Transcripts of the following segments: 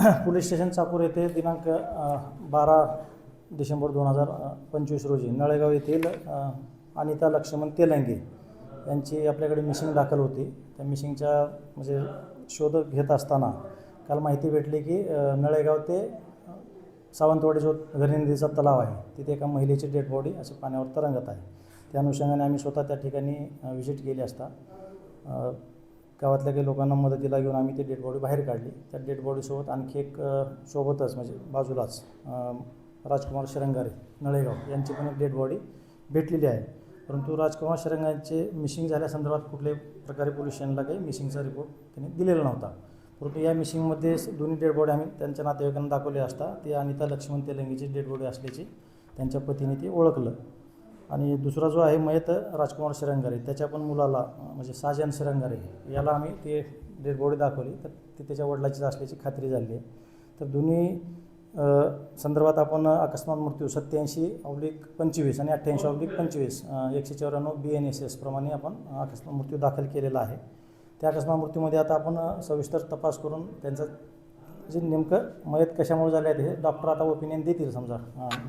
Police station Chakur येथे दिनांक बारा डिसेंबर दोन हजार पंचवीस रोजी नळेगाव येथील अनिता लक्ष्मण तेलंगे यांची आपल्याकडे मिशिंग दाखल होती. त्या मिशिंगच्या म्हणजे शोध घेत असताना काल माहिती भेटली की नळेगाव ते सावंतवाडी जो घरी नदीचा तलाव आहे तिथे एका महिलेची डेड बॉडी असे पाण्यावर तरंगत आहे. त्या अनुषंगाने आम्ही स्वतः त्या ठिकाणी व्हिजिट केली असता. गावातल्या काही लोकांना मदतीला घेऊन आम्ही ती डेड बॉडी बाहेर काढली. त्या डेड बॉडीसोबत आणखी एक सोबतच म्हणजे बाजूलाच राजकुमार शिरंगारे नळेगाव यांची पण एक डेड बॉडी भेटलेली आहे. परंतु राजकुमार शिरंगांचे मिसिंग झाल्यासंदर्भात कुठल्याही प्रकारे पोल्युशनला काही मिसिंगचा रिपोर्ट त्यांनी दिलेला नव्हता. परंतु या मिसिंगमध्ये दोन्ही डेड बॉडी आम्ही त्यांच्या नातेवाईकांना दाखवले असता ती अनिता लक्ष्मण तेलंगीची डेड बॉडी असल्याची त्यांच्या पतीने ते ओळखलं. आणि दुसरा जो आहे मयत राजकुमार शिरंगारे त्याच्या पण मुलाला म्हणजे साजन शिरंगारे याला आम्ही ते डेड बॉडी दाखवली. तर ती त्याच्या वडिलाचीच असल्याची खात्री झाली आहे. तर दोन्ही संदर्भात आपण अकस्मात मृत्यू सत्याऐंशी ऑब्लिक पंचवीस आणि अठ्ठ्याऐंशी ऑब्लिक पंचवीस एकशे चौऱ्याण्णव बी एन एस एस प्रमाणे आपण अकस्मात मृत्यू दाखल केलेला आहे. त्या अकस्मात मृत्यूमध्ये आता आपण सविस्तर तपास करून त्यांचं जे नेमकं मयत कशामुळे झाले आहेत हे डॉक्टर आता ओपिनियन देतील समजा.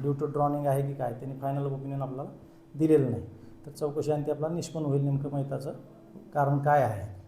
ड्यू टू ड्रॉनिंग आहे की काय त्यांनी फायनल ओपिनियन आपल्याला दिलेलं नाही. तर चौकशी आणि ते आपल्याला निष्पन्न होईल नेमकं मयताचं कारण काय आहे?